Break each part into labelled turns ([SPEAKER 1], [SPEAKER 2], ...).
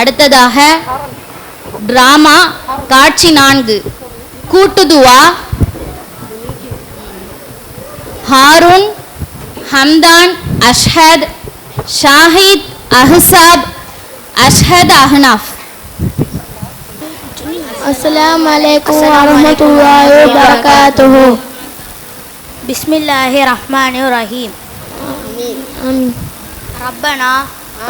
[SPEAKER 1] அடுத்ததாக டிராமா காட்சி நான்கு. கூட்டுதுவா ஹாரூன் ஹம்தான் அஷ்ஹத் ஷாஹித் அஹ்சாப் அஷ்ஹத் அஹ்னாஃப்.
[SPEAKER 2] அஸ்லாம் வலைக்கம் வரமத்துல்லாஹி வபரகாத்துஹு. பிஸ்மில்லாஹிர்
[SPEAKER 3] ரஹ்மானிர் ரஹீம். ஆமீன். ரப்பனா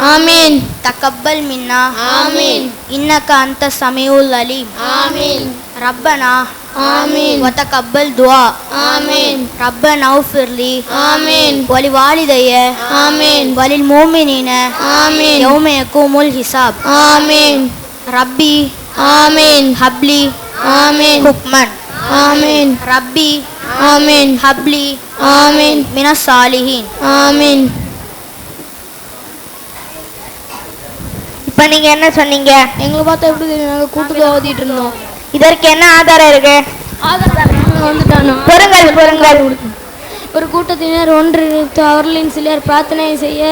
[SPEAKER 2] آمين
[SPEAKER 3] ربنا
[SPEAKER 2] آمين
[SPEAKER 3] تقبل منا
[SPEAKER 2] آمين
[SPEAKER 3] إنك أنت السميع العليم
[SPEAKER 2] آمين
[SPEAKER 3] ربنا
[SPEAKER 2] آمين
[SPEAKER 3] وتقبل دعاء
[SPEAKER 2] آمين
[SPEAKER 3] ربنا اغفر لي
[SPEAKER 2] آمين
[SPEAKER 3] ولوالدي
[SPEAKER 2] آمين
[SPEAKER 3] وللمؤمنين
[SPEAKER 2] آمين
[SPEAKER 3] يوم يقوم الحساب
[SPEAKER 2] آمين
[SPEAKER 3] ربي
[SPEAKER 2] آمين
[SPEAKER 3] هب لي
[SPEAKER 2] آمين
[SPEAKER 3] حكما
[SPEAKER 2] آمين
[SPEAKER 3] ربي
[SPEAKER 2] آمين
[SPEAKER 3] هب لي
[SPEAKER 2] آمين
[SPEAKER 3] من الصالحين
[SPEAKER 2] آمين
[SPEAKER 3] இப்போ நீங்க என்ன சொன்னீங்க?
[SPEAKER 2] எங்களை பார்த்தா எப்படி தெரியும் நாங்கள் கூட்டுக்கு ஓதிட்டு இருந்தோம்.
[SPEAKER 3] இதற்கு என்ன ஆதாரம் இருக்கு?
[SPEAKER 2] நாங்கள் வந்துட்டானோ
[SPEAKER 3] பொறுங்கள் பொறுங்கள்.
[SPEAKER 2] ஒரு கூட்டத்தினர் ஒன்றிணைத்து அவர்களின் சிலர் பிரார்த்தனை செய்ய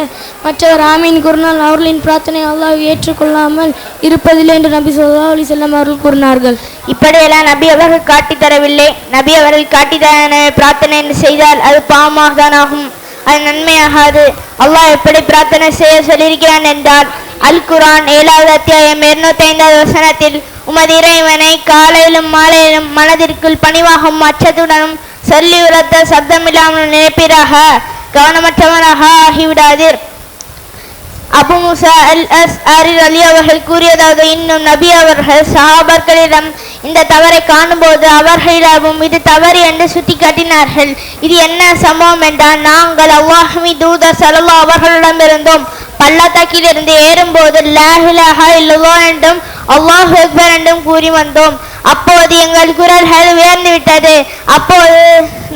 [SPEAKER 2] மற்றவர் ஆமீன் கூறினால் அவர்களின் பிரார்த்தனை அல்லாஹ் ஏற்றுக்கொள்ளாமல் இருப்பதில்லை என்று நபி சொல்லா அலி செல்லம் அவர்கள் கூறினார்கள்.
[SPEAKER 3] இப்படியெல்லாம் நபி அவர்கள் காட்டி தரவில்லை. நபி அவர்கள் காட்டி பிரார்த்தனை செய்தால் அது பாவமாக தான் ஆகும். அது நன்மையாகாது. அல்லாஹ் எப்படி பிரார்த்தனை செய்ய சொல்லியிருக்கிறான் என்றால் அல் குரான் ஏழாவது அத்தியாயம் இருநூத்தி ஐந்தாவது வசனத்தில் உமது இறைவனை காலையிலும் மாலையிலும் மனதிற்குள் பணிவாகவும் அச்சத்துடனும் சொல்லி உரத்த சப்தமில்லாமல் நினைப்பீராக. கவனமற்றவனாக ஆகிவிடாதீர். அபு முசா அல் அஸ் அரி அலி அவர்கள் கூறியதாவது இன்னும் நபி அவர்கள் சஹாபர்களிடம் இந்த தவறை காணும்போது அவர்களிடமும் இது தவறு என்று சுட்டி காட்டினார்கள். இது என்ன சம்பவம் என்றால் நாங்கள் அவ்வாஹமி தூதர் சலல்லா அவர்களிடமிருந்தோம் பள்ளத்தாக்கிலிருந்து ஏறும்போது லாஹிலாஹா இல்லவோ என்றும் அல்லாஹ் அக்பர் என்றும் கூறி வந்தோம். அப்போது எங்கள் குரல்கள் உயர்ந்து விட்டது. அப்போது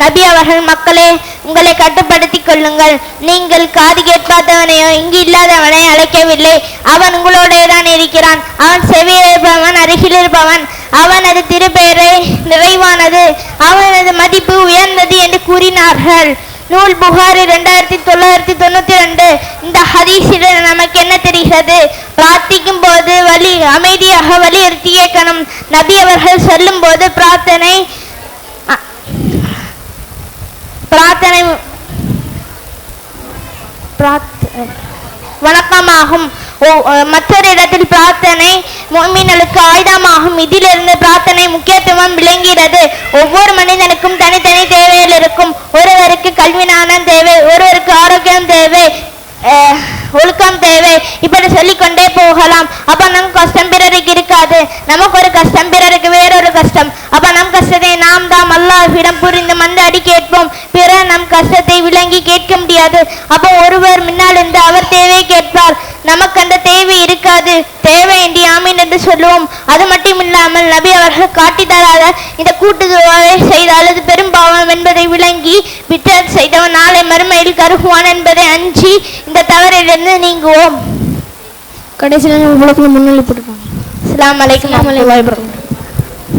[SPEAKER 3] நபி அவர்கள் மக்களே உங்களை கட்டுப்படுத்திக் கொள்ளுங்கள். நீங்கள் காது கேட்பாதவனையோ இங்கு இல்லாதவனை அழைக்கவில்லை. அவன் உங்களோடே தான் இருக்கிறான். அவன் செவியில் இருப்பவன் அருகில் இருப்பவன். அவனது திருப்பெயரை நிறைவானது. அவனது மதிப்பு உயர்ந்தது என்று கூறினார்கள். நூல் புகாரி ரெண்டாயிரத்தி தொள்ளாயிரத்தி தொண்ணூத்தி ரெண்டு இந்த ஹதீஸில் நமக்கு என்ன தெரிகிறது? பிரார்த்திக்கும் போது வலி அமைதியாக வலியுறுத்தி கேட்கணும். நபி அவர்கள் சொல்லும் போது பிரார்த்தனை பிரார்த்தனை வணக்கமாகும் மற்றொரு இடத்தில் பிரார்த்தனை முஃமின்களுக்கு ஆயுதமாகும். இதிலிருந்து பிரார்த்தனை முக்கியத்துவம் விளங்குகிறது. ஒவ்வொரு மனிதனுக்கும் தனித்தனி தேவைகள் இருக்கும். ஒருவருக்கு கல்வி ஞானம் தேவை ஒருவருக்கு ஆரோக்கியம் தேவை ஒழுக்கம் தேவை. இப்படி சொல்லிக்கொண்டே போகலாம். அப்ப நம் கஷ்டம் பிறருக்கு இருக்காது. நமக்கு ஒரு கஷ்டம் பிறருக்கு வேறொரு கஷ்டம். அப்ப நம் கஷ்டத்தை நாம் தான் அல்லாஹிடம் புரிந்து மந்தாடி கேட்போம். பிறர் நம் கஷ்டத்தை விளங்கி கேட்க முடியாது. அப்போ ஒருவர் முன்னால் இருந்து அவர் தேவை கேட்பார். நமக்கு அந்த தேவை இருக்காது. தேவை என்று ஆமீன் என்று சொல்லுவோம். அது மட்டும் இல்லாமல் நபி அவர்கள் காட்டி தராத இந்த கூட்டு துவாவை செய்தால் அது பெரும் பாவம் என்பதை விளங்கி விட்டல் செய்தவன் நாளை மறுமையில் கருகுவான் என்பதை அஞ்சி இந்த தவறிலிருந்து நீங்குவோம்.
[SPEAKER 2] கடைசியில் புலத்தில் முன்னிலை போட்டுருக்காங்க அஸ்ஸலாமு அலைக்கும்.